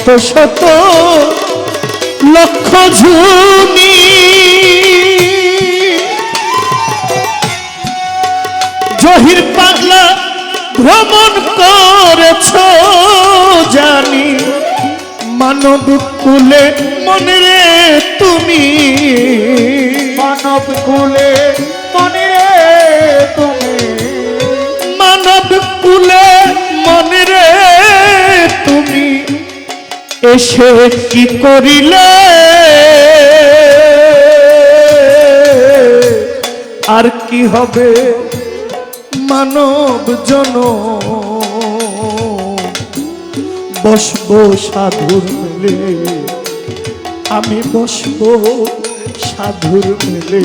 শত শত লক্ষ ঝুনি জহির পাগলা ভ্রমণ করেছ জানি, মানব কুলে মনে রে তুমি। মানব কুলে এসে কি করিলে? আর কি হবে মানব জন? বসবো সাধুর মেলে, আমি বসবো সাধুর মেলে।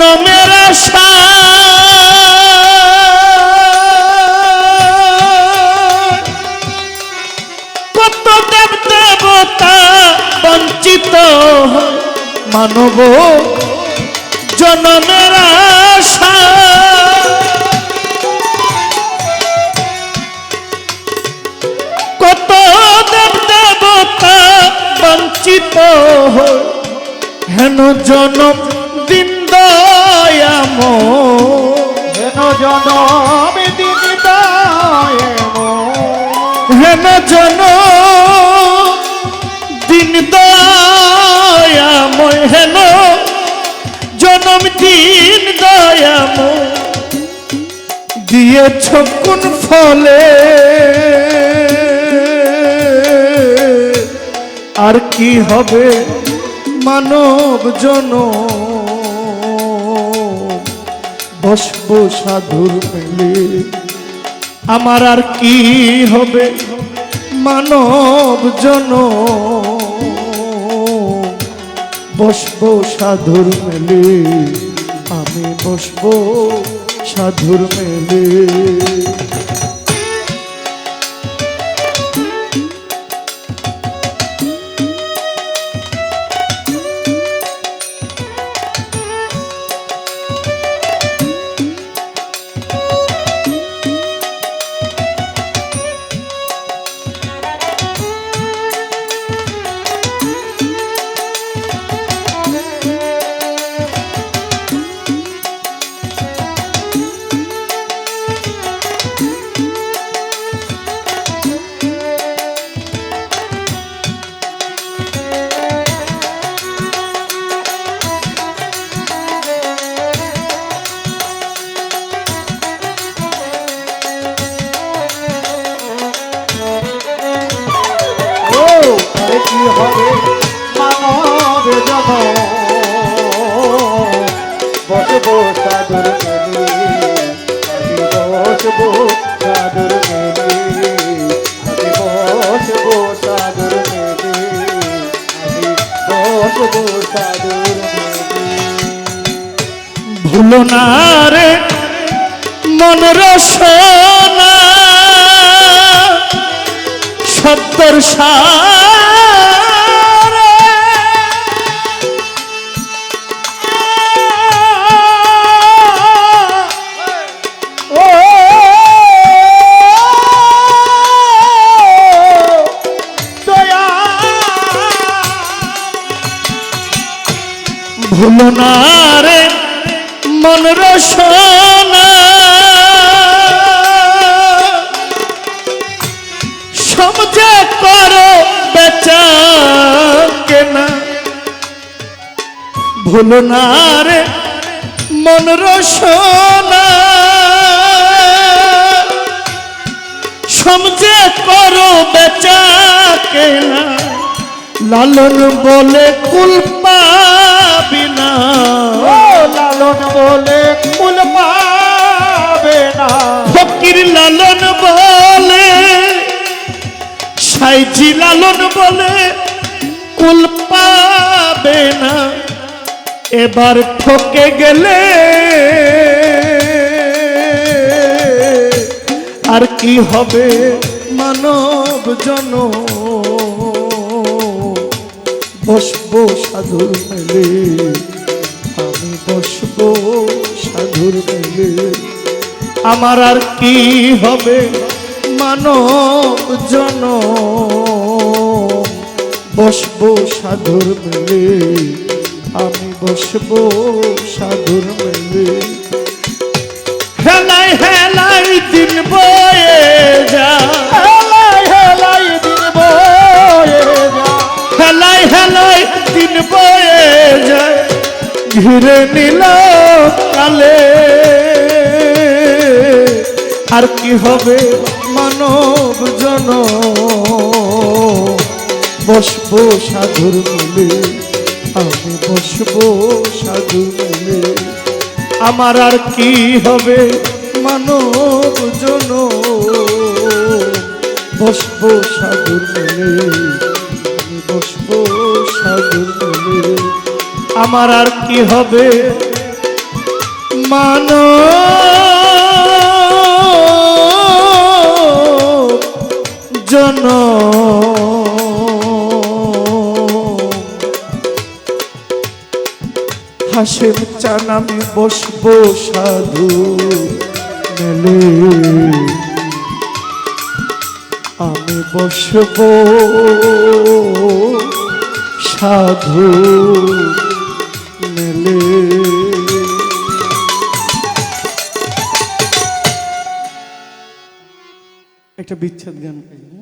জনমের আশা কত দেব দেবতা বঞ্চিত মানব জনমের আশা কত দেব দেবতা বঞ্চিত হেন জনম জনম দিন হেন জন দিন দয়াম হেন জনম দিন দয়াম দিয়েছ কোন ফলে আর কি হবে মানব জন বসব সাধুর মেলে আমার আর কি হবে মানব জন? বসব সাধুর মেলে আমি বসব সাধুর মেলে কি হবে? মানব জন বসবো সাধুর মেলে আমি বসবো মেলে আমি বসবো মেলে আমি বসবো সাধুর ভুলো না রে, মন রসনা, সত্তর সারে ভুল না রে, মন সমঝে করো বেচা কেনা, ভুল না রে, মন রসনা সমঝে করো বেচা কেনা, লালন বলে কুল লালন বলে কুল পাবে না। ফকির লালন বলে, সাইজি লালন বলে কুল পাবে না। এবার ঠকে গেলে আর কি হবে মানব জন? বসবো সাধুর মেলে। আমার আর কি হবে? মানব জন। বসবো সাধুর মেলে, আমি বসবো সাধুর মেলে। হেলাই হেলাই দিন বয়ে যা। হেলাই হেলাই দিন বয়ে যা। হেলাই হেলাই দিন বয়ে যায়। ঘিরে নিল কালে। আর কি হবে মানব জন? বসবো সাধুর মিলে, আমি বসবো সাধুর মিলে। আমার আর কি হবে মানব জন? বসবো সাধুর মিলে, আমি বসবো সাধুর মিলে। আমার আর কি হবে মানো জন হাসের চান আমি বসবো সাধু মেলে। আমি বসবো সাধু মেলে। একটা বিচ্ছেদ গান গাইব